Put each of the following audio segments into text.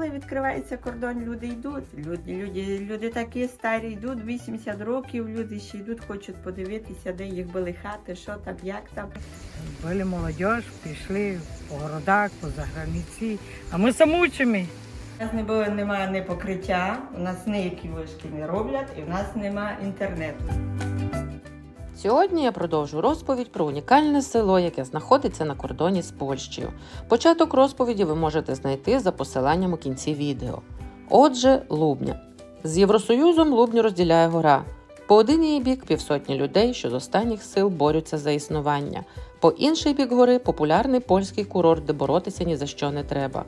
коли відкривається кордон, люди йдуть. Люди, люди, люди такі старі йдуть, 80 років, люди ще йдуть, хочуть подивитися, де їх були хати, що там, як там. Були молодіж, пішли по городах, по заграниці, а ми самучими. У нас не було немає ні покриття, у нас ніякі вишки не роблять, і в нас немає інтернету. Сьогодні я продовжу розповідь про унікальне село, яке знаходиться на кордоні з Польщею. Початок розповіді ви можете знайти за посиланням у кінці відео. Отже, Лубня. З Євросоюзом Лубню розділяє гора. По один її бік півсотні людей, що з останніх сил борються за існування. По інший бік гори популярний польський курорт, де боротися ні за що не треба.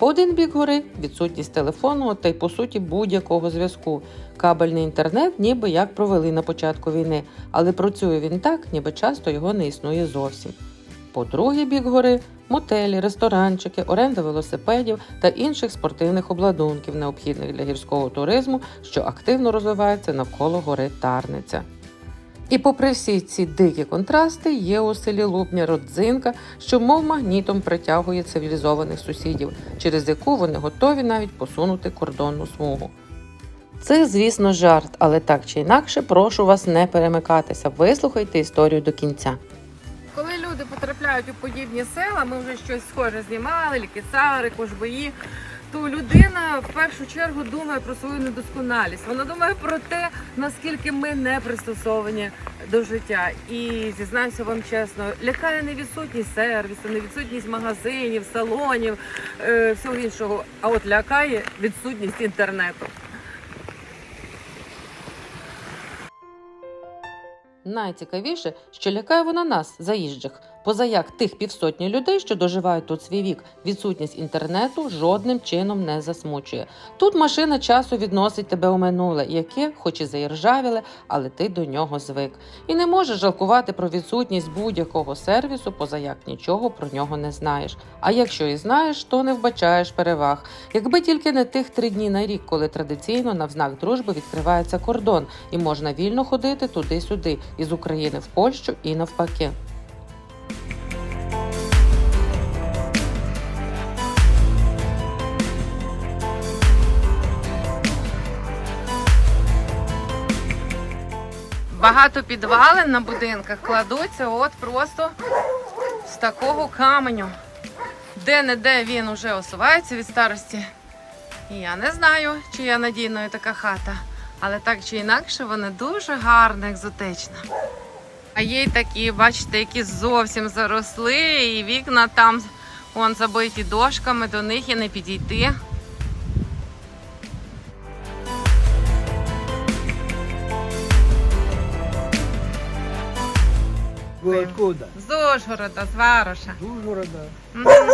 По один бік гори відсутність телефону та й по суті будь-якого зв'язку. Кабельний інтернет ніби як провели на початку війни, але працює він так, ніби часто його не існує зовсім. По другий бік гори мотелі, ресторанчики, оренда велосипедів та інших спортивних обладунків, необхідних для гірського туризму, що активно розвивається навколо гори Тарниця. І попри всі ці дикі контрасти, є у селі Лубня родзинка, що мов магнітом притягує цивілізованих сусідів, через яку вони готові навіть посунути кордонну смугу. Це, звісно, жарт, але так чи інакше, прошу вас не перемикатися. Вислухайте історію до кінця. Коли люди потрапляють у подібні села, ми вже щось схоже знімали, лікісари, кожбої, то людина в першу чергу думає про свою недосконалість. Вона думає про те, наскільки ми не пристосовані до життя. І зізнаюся вам чесно, лякає не відсутність сервісу, не відсутність магазинів, салонів, е, всього іншого. А от лякає відсутність інтернету. Найцікавіше, що лякає вона нас, заїжджих, позаяк тих півсотні людей, що доживають тут свій вік, відсутність інтернету жодним чином не засмучує. Тут машина часу відносить тебе у минуле, яке, хоч і заіржавіле, але ти до нього звик. І не можеш жалкувати про відсутність будь-якого сервісу, позаяк нічого про нього не знаєш. А якщо і знаєш, то не вбачаєш переваг. Якби тільки не тих три дні на рік, коли традиційно на знак дружби відкривається кордон, і можна вільно ходити туди-сюди, із України в Польщу і навпаки. Багато підвалин на будинках кладуться от просто з такого каменю. Де-не-де він уже осувається від старості. І я не знаю, чи я надійною така хата. Але так чи інакше, вона дуже гарна, екзотична. А є й такі, бачите, які зовсім заросли, і вікна там вон забиті дошками, до них і не підійти. Вы откуда? З Ужгорода, з Вароша. С Ужгорода. Мгм.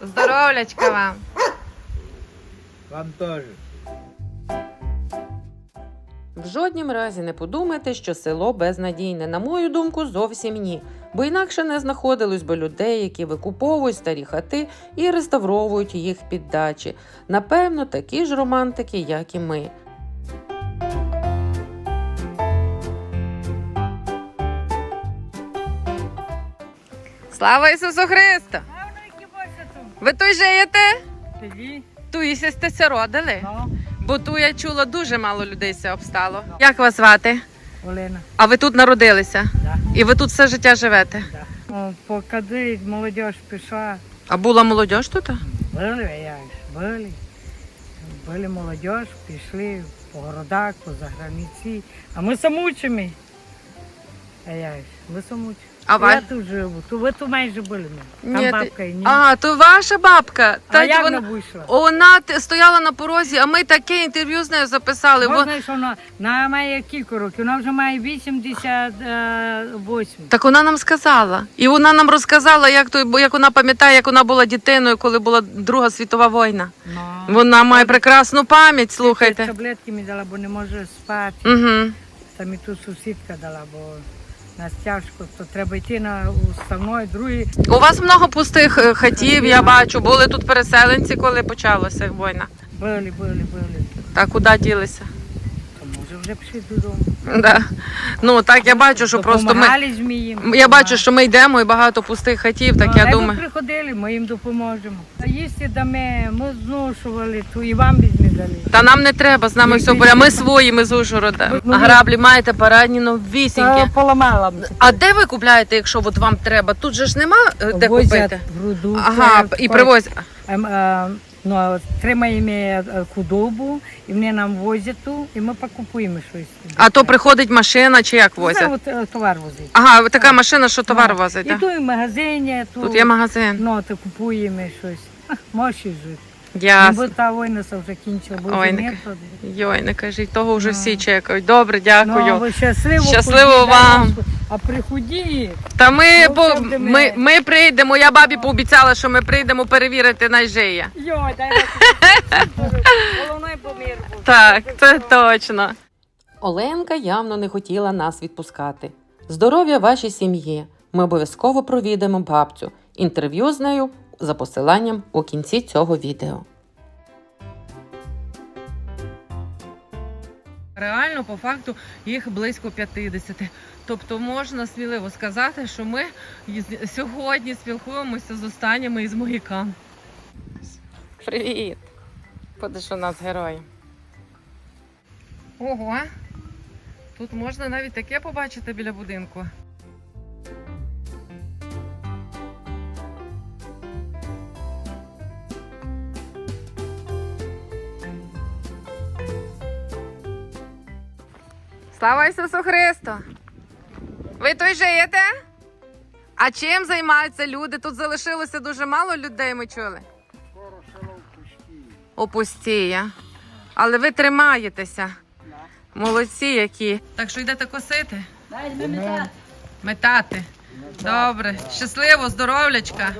Здоровлячка вам. Вам тоже. В жоднім разі не подумайте, що село безнадійне. На мою думку, зовсім ні. Бо інакше не знаходилось би людей, які викуповують старі хати і реставровують їх під дачі. Напевно, такі ж романтики, як і ми. Слава Ісусу Христу! Ви тут живете? Тоді, Ту і сте родили? Бо ту я чула, дуже мало людей ся обстало. Як вас звати? Олена, А ви тут народилися? І ви тут все життя живете? да. О, поки молодіж пішла, А була молодь тут? були, я ж, були. Були молодіж, пішли по городах, по заграниці, а ми самучими. А я ж, ми самучі. А я ва- тут живу, то ви тут майже були. Там Ні, ти- бабка і ні. А, то ваша бабка. а Та як вона, вона вийшла? вона т- стояла на порозі, а ми таке інтерв'ю з нею записали. Во- Можна, що вона, вона має кілька років, вона вже має 88. Так вона нам сказала. І вона нам розказала, як то, бо як вона пам'ятає, як вона була дитиною, коли була Друга світова війна. Ну, Вона має прекрасну пам'ять, слухайте. Таблетки мені дала, бо не може спати. Угу. Там і тут сусідка дала, бо нас тяжко, то треба йти на уставної, другі. У вас много пустих е, хатів, я бачу. Були тут переселенці, коли почалася війна. Були, були, були. Так куди ділися? Вже пішли додому. Да. Ну так я бачу, що просто ми. Допомагали. Я бачу, що ми йдемо і багато пустих хатів, так я Ну, думаю. приходили, ми їм допоможемо. А їсти дамо, ми зношували, то і вам візьмі дали. Та нам не треба, з нами все буде. Ми свої, ми з Ужгорода. Ну, А граблі маєте парадні новісінькі. Та поламала б. А де ви купляєте, якщо от вам треба? Тут же ж нема е, де Возять купити. в руду. Ага, це і привозять. ем, е, Ну, тримаємо е, худобу, і вони нам возять ту, і ми покупуємо щось. А то приходить машина чи як Це от, е, товар возить. Ага, така машина, що товар Ну, возить. І так? то і в магазині, то, Тут є магазин. ну, то купуємо щось. Можеш жити. Ну, Ясно. бо та війна вже кінчила, бо Ой, вже не. Йой, не кажіть, того вже Ну. всі чекають. Добре, Ну, дякую. ви щасливо, Щасливо вам. А приходіть. Та ми, Ну, по, ми, ми. ми прийдемо. Я бабі пообіцяла, що ми прийдемо перевірити найжиє. Йой, дай. Головне помір. Так, це точно. Оленка явно не хотіла нас відпускати. Здоров'я вашій сім'ї. Ми обов'язково провідаємо бабцю. Інтерв'ю з нею за посиланням у кінці цього відео. Реально, по факту, їх близько 50. Тобто можна сміливо сказати, що ми сьогодні спілкуємося з останніми із могікан. Привіт! Будеш у нас герой. Ого! Тут можна навіть таке побачити біля будинку. Слава Ісусу Христу! Ви тут живете? А чим займаються люди? Тут залишилося дуже мало людей, ми чули. Опустіє. Але ви тримаєтеся. Молодці які. Так що йдете косити? Метати. Добре. Щасливо, здоровлячка.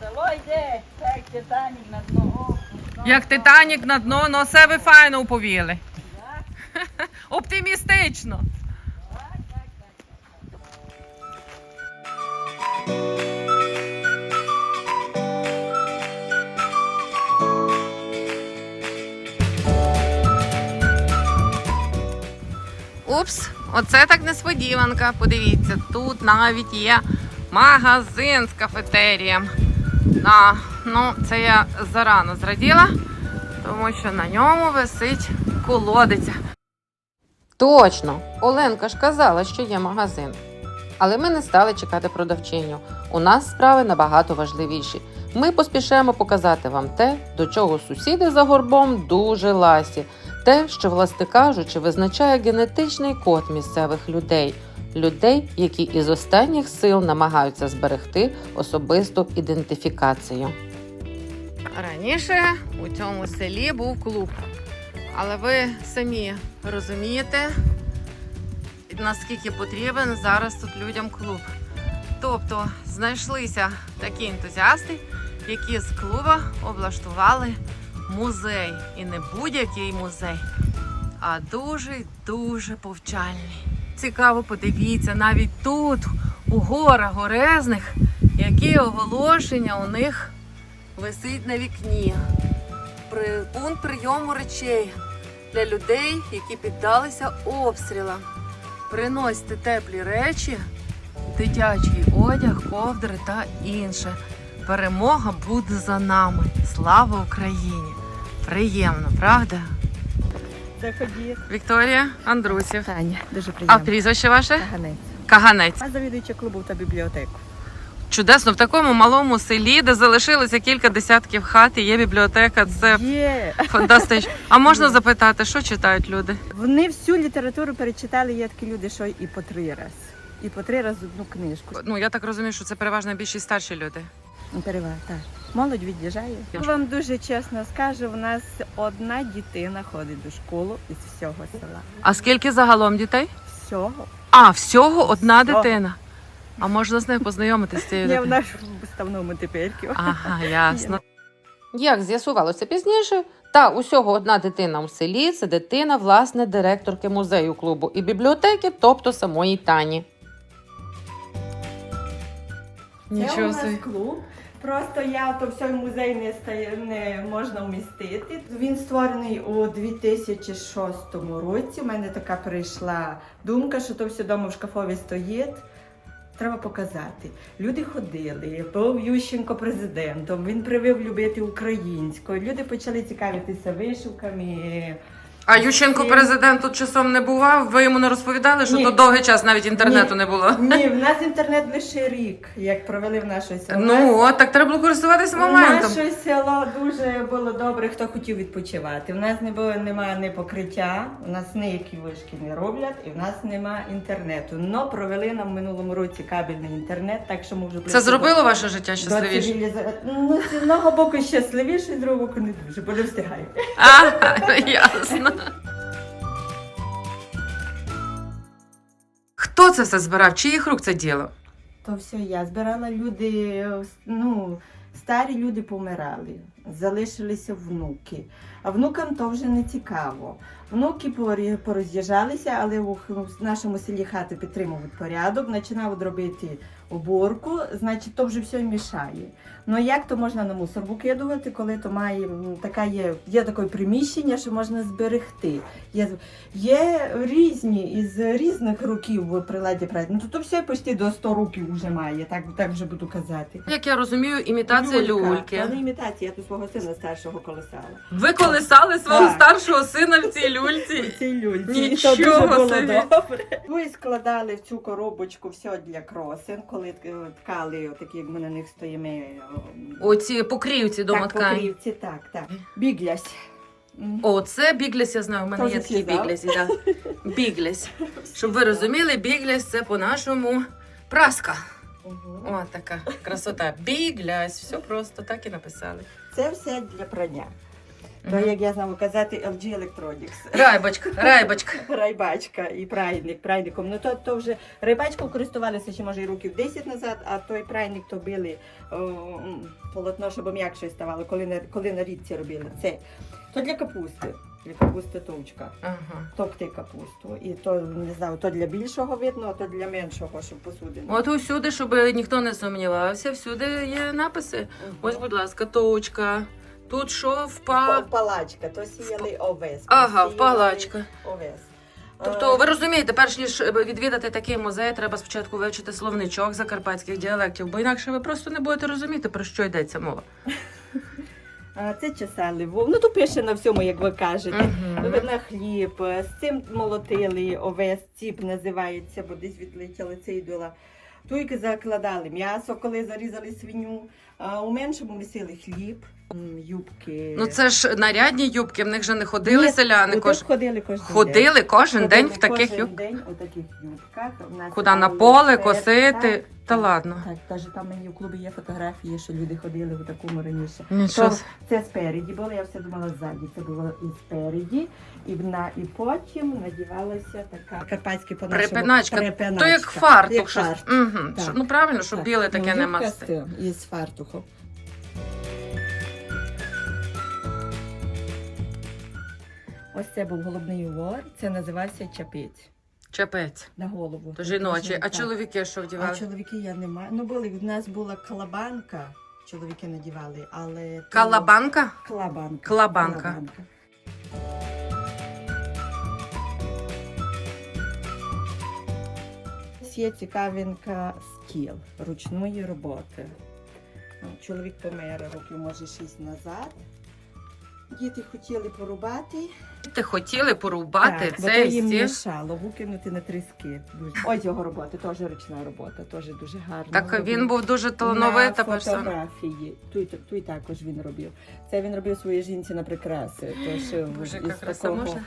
Село йде, як Титанік на дно. Як Титанік на дно, все ви файно уповіли. Оптимістично. Упс, оце так несподіванка. Подивіться, тут навіть є магазин з кафетерієм. А, ну, це я зарано зраділа, тому що на ньому висить колодиця. Точно, Оленка ж казала, що є магазин. Але ми не стали чекати продавчиню. У нас справи набагато важливіші. Ми поспішаємо показати вам те, до чого сусіди за горбом дуже ласі, те, що, власне кажучи, визначає генетичний код місцевих людей, людей, які із останніх сил намагаються зберегти особисту ідентифікацію. Раніше у цьому селі був клуб. Але ви самі розумієте, наскільки потрібен зараз тут людям клуб. Тобто знайшлися такі ентузіасти, які з клуба облаштували музей. І не будь-який музей, а дуже-дуже повчальний. Цікаво, подивіться, навіть тут, у горах Горезних, які оголошення у них висить на вікні. Пункт прийому речей для людей, які піддалися обстрілам. Приносьте теплі речі, дитячий одяг, ковдри та інше. Перемога буде за нами. Слава Україні! Приємно, правда? Заходіть. Вікторія Андрусів. Таня, дуже А прізвище ваше? Каганець. Каганець. А завідуюча клубу та бібліотеку. Чудесно, в такому малому селі, де залишилося кілька десятків хат, і є бібліотека. Це Є. фантастично. А можна запитати, що читають люди? Вони всю літературу перечитали, є такі люди, що і по три раз. І по три рази одну книжку. Ну я так розумію, що це переважно більшість старші люди. Перевага, так. Молодь від'їжджає. Вам дуже чесно скажу, в нас одна дитина ходить до школи із всього села. А скільки загалом дітей? Всього. А, всього одна Всього. дитина. А можна з нею познайомитися з цією Я в дитиною? нашому виставному теперки. Ага, ясно. Як з'ясувалося пізніше, та усього одна дитина у селі це дитина власне директорки музею клубу і бібліотеки, тобто самої Тані. Це у Нічого нас собі. клуб. Просто я то все в музей не, стає, не можна вмістити. Він створений у 2006 році. У мене така прийшла думка, що то все вдома в шкафові стоїть. Треба показати. Люди ходили, був Ющенко президентом, він привив любити українську. Люди почали цікавитися вишивками. А Ющенко президент тут часом не бував. Ви йому не розповідали, що Ні. то довгий час навіть інтернету Ні. не було. Ні, в нас інтернет лише рік, як провели в нашій селі. Ну от так треба було користуватися моментом. Наше село дуже було добре, хто хотів відпочивати. У нас не було немає ні покриття, у нас ніякі вишки не роблять, і в нас немає інтернету. Но провели нам в минулому році кабельний інтернет, так що ми вже Це зробило ваше життя щасливіше? цивіліза- Ну, з одного боку щасливіше, з другого боку не дуже, бо не встигаю. А, ясно. Хто це все збирав? Чиїх рук це діло? То все я збирала люди, ну, старі люди помирали, залишилися внуки. А внукам то вже не цікаво. Внуки пороз'їжджалися, але в нашому селі хати підтримують порядок, починають робити уборку, значить, то вже все мішає. Ну як то можна на мусор викидувати, коли то має така є, є таке приміщення, що можна зберегти. Є, є різні із різних років в приладі праці. Ну то, то все почти до 100 років вже має, так, так вже буду казати. Як я розумію, імітація люльки. Та не імітація, я тут свого сина старшого колесала. Ви колесали свого Так. старшого сина в цій люльці. У цій люльці. І Нічого то дуже було собі. добре. Ми складали в цю коробочку все для кросин, коли е, ткали, отакі, як ми на них стоїмо. е, Оці покрівці так, домоткані. покрівці, так, так. Біглясь. М. О, це бігліс, я знаю, у мене Тоже є такий всі, да? бігліс. Да. Щоб ви розуміли, бігліс це по-нашому праска. Мгм. О, така красота. Біглясь. Все просто так і написали. Це все для прання. То, як я знаю казати, LG Electronics. Райбочка, райбочка. Райбачка і прайник, прайником. Ну то, то вже райбачку користувалися ще може і років 10 назад, а той прайник то били о, полотно, щоб м'якше ставало, коли на, коли на рідці робили. Це то для капусти. Для капусти товчка. Ага. Товкти капусту. І то не знаю, то для більшого видно, а то для меншого, щоб посудину. От усюди, щоб ніхто не сумнівався, всюди є написи. Ось, будь ласка, точка. Тут що впа. Па- Палачка, то сіяли овес. Ага, посіяли палачка. Овес. Тобто, Е, ви розумієте, перш ніж е, відвідати такий музей, треба спочатку вивчити словничок закарпатських діалектів, бо інакше ви просто не будете розуміти, про що йдеться мова. А це чесали вов. Ну то пише на всьому, як ви кажете. Мгм. На хліб, з цим молотили овес, ціп називається, бо десь відлетіли це ідола. Туйки закладали м'ясо, коли зарізали свиню. А у меншому висіли хліб, юбки. Ну це ж нарядні юбки, в них же не ходили Ні, селяни. Кож... ходили кожен день. Ходили кожен день Ходили в таких кожен юбках. день у таких юбках. У нас Куди на були поле фер- косити? Та ладно. Так, каже, там мені в клубі є фотографії, що люди ходили в такому раніше. Нічого. То це спереді було, я все думала ззаді. Це було і спереді, і, на, і потім надівалася така карпатська по Припиначка. припиначка. То як фартух. Як щось. фартух. Мгм. Так. Що- Ну правильно, щоб Так. біле таке Ну, не юбка масти. з цим, фартухом. Ось це був головний убор, це називався чапець Чепець. на голову. То жіночі. А чоловіки що вдівали? А чоловіки я не маю. Ну, були, в нас була калабанка, чоловіки надівали, але... то- Калабанка? Клабанка. Ось Є цікавинка стіл ручної роботи. Чоловік помер років, може, шість назад. Діти хотіли порубати. Діти хотіли порубати так, бо то цей їм всі... мішало, викинути на тріски. Дуже. Ось його робота, теж ручна робота, теж дуже гарна. Так він був дуже талановита на фотографії. Тут, тут також він робив. Це він робив своїй жінці на прикраси. Тож Боже, із такого, можна?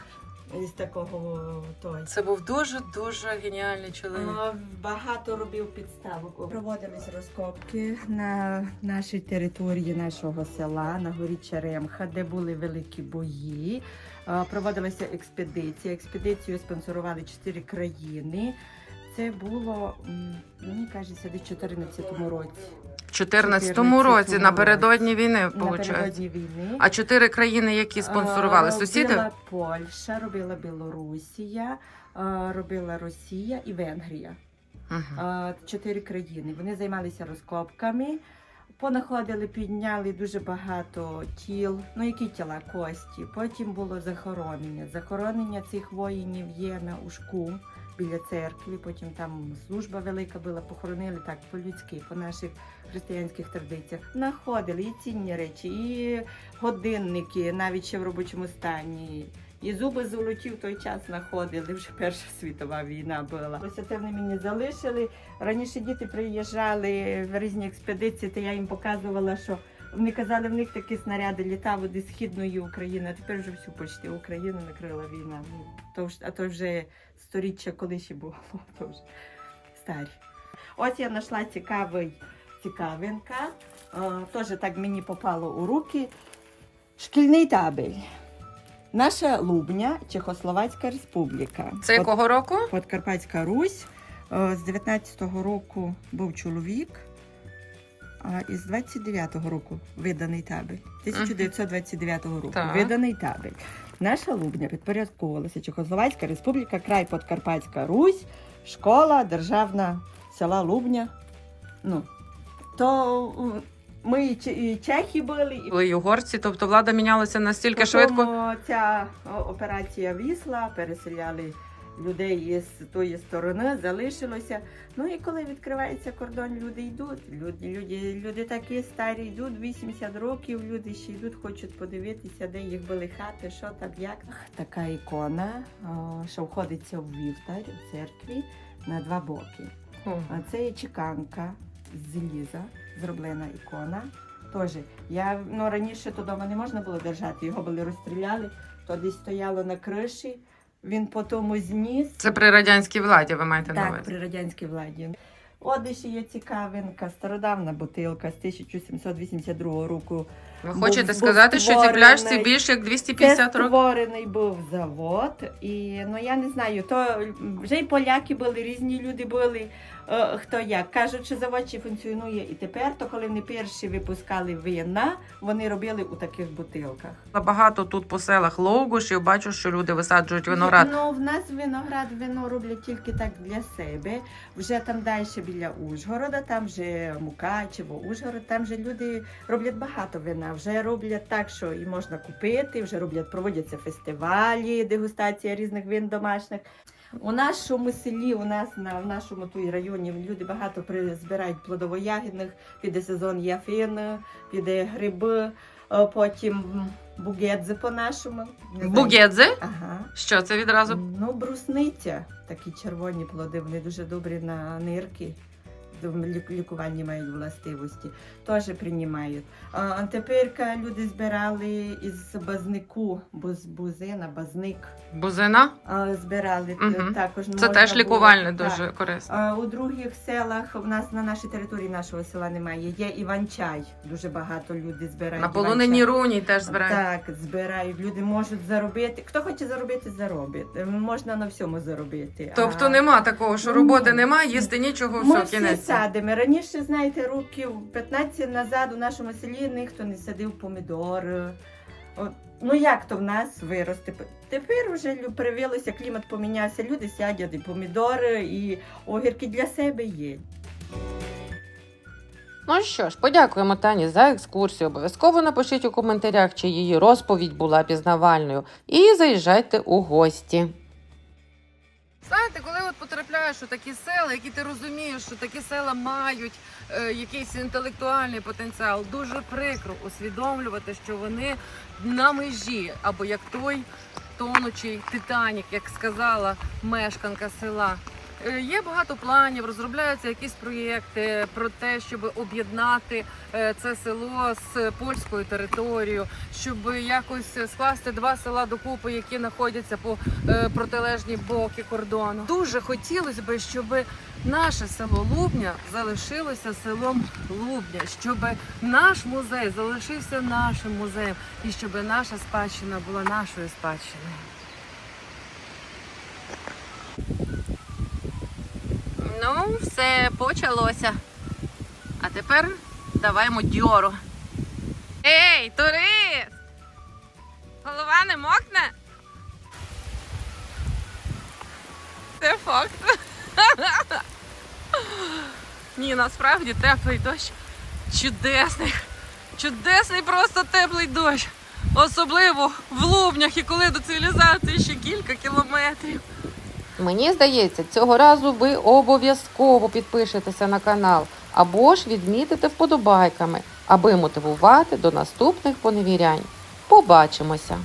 Із такого той. Це був дуже дуже геніальний чоловік. А, Багато робив підставок. Проводились розкопки на нашій території нашого села, на горі Черемха, де були великі бої. А, Проводилася експедиція. Експедицію спонсорували чотири країни. Це було, м, мені кажеться, десь у 2014 році. В 14 14-му році, напередодні війни, виходить. Напередодні війни. А чотири країни, які спонсорували? А, Сусіди? Робила Польща, робила Білорусія, а, робила Росія і Венгрія. Мгм. А, Чотири країни. Вони займалися розкопками. Понаходили, підняли дуже багато тіл, ну які тіла кості. Потім було захоронення. Захоронення цих воїнів є на ушку біля церкви. Потім там служба велика була, похоронили так по-людськи, по наших християнських традиціях. Находили і цінні речі, і годинники, навіть ще в робочому стані. І зуби золоті в той час знаходили, вже Перша світова війна була. Ось це вони мені залишили. Раніше діти приїжджали в різні експедиції, то я їм показувала, що вони казали, в них такі снаряди літали зі східної України, а тепер вже всю почти Україну накрила війна. Ну, то а то вже сторіччя коли ще було, то вже старі. Ось я знайшла цікавий цікавинка. Е, Теж так мені попало у руки. Шкільний табель. Наша Лубня, Чехословацька Республіка. Це якого року? Подкарпатська Русь. Е, З 19-го року був чоловік, а із 29-го року виданий табель. 1929 року Так. виданий табель. Наша Лубня підпорядковувалася Чехословацька Республіка, край Подкарпатська Русь, школа державна села Лубня. Ну, то ми і чехи були, і Були угорці, тобто влада мінялася настільки Потім, швидко. Ця операція вісла, переселяли людей із тої сторони, залишилося. Ну і коли відкривається кордон, люди йдуть. Люди, люди, люди такі старі йдуть, 80 років, люди ще йдуть, хочуть подивитися, де їх були хати, що там, як. Така ікона, що входиться в вівтар в церкві на два боки. А це є чеканка з заліза, зроблена ікона. Тоже я ну раніше то дома не можна було держати, його були розстріляли, то десь стояло на криші. Він потім зніс. Це при радянській владі, ви маєте на так, увазі. при радянській владі. От ще є цікавинка, стародавна бутилка з 1782 року. Ви хочете був сказати, що цій пляшці більше як 250 років? створений був завод, і ну я не знаю, то вже й поляки були, різні люди були. е, хто як кажуть, що завод ще функціонує і тепер, то коли вони перші випускали вина, вони робили у таких бутилках. Багато тут по селах ловгушів, бачу, що люди висаджують виноград. Ну, в нас виноград вино роблять тільки так для себе. Вже там далі біля Ужгорода, там вже Мукачево, Ужгород, там вже люди роблять багато вина. Вже роблять так, що і можна купити, вже роблять, проводяться фестивалі, дегустація різних вин домашніх. У нашому селі, у нас на в нашому тут районі люди багато збирають плодово-ягідних, піде сезон яфин, піде гриби, е, потім бугедзи по-нашому. Бугедзи? Ага. Що це відразу? Ну, брусниця. Такі червоні плоди, вони дуже добрі на нирки. Лікувальні мають властивості. Теж приймають. А тепер люди збирали із базнику, буз, бузина, базник. Бузина? А, збирали Мгм. також. Це теж було- лікувальне так. дуже корисно. А у других селах в нас на нашій території нашого села немає. Є іван-чай. Дуже багато люди збирають. На полонині руні теж збирають. Так, збирають. Люди можуть заробити. Хто хоче заробити, заробить. Можна на всьому заробити. Тобто А нема такого, що Ні. роботи немає, їсти нічого, все, кінець. Садимо. Раніше, знаєте, років 15 назад у нашому селі ніхто не садив помідори. Ну як то в нас виросте? Тепер вже привелося, клімат помінявся, люди сядять і помідори, і огірки для себе є. Ну що ж, подякуємо Тані за екскурсію. Обов'язково напишіть у коментарях, чи її розповідь була пізнавальною. І заїжджайте у гості. Знаєте, коли от потрапляєш у такі села, які ти розумієш, що такі села мають е, якийсь інтелектуальний потенціал, дуже прикро усвідомлювати, що вони на межі, або як той тонучий Титанік, як сказала мешканка села. Е, Є багато планів, розробляються якісь проєкти про те, щоб об'єднати е, це село з польською територією, щоб якось скласти два села докупи, які знаходяться по е, протилежні боки кордону. Дуже хотілося б, щоб наше село Лубня залишилося селом Лубня, щоб наш музей залишився нашим музеєм, і щоб наша спадщина була нашою спадщиною. Ну, все почалося. А тепер даваймо дьору. Ей, турист! Голова не мокне? Це факт. Ні, насправді теплий дощ чудесний, чудесний просто теплий дощ. Особливо в Лубнях і коли до цивілізації ще кілька кілометрів. Мені здається, цього разу ви обов'язково підпишетеся на канал або ж відмітите вподобайками, аби мотивувати до наступних поневірянь. Побачимося!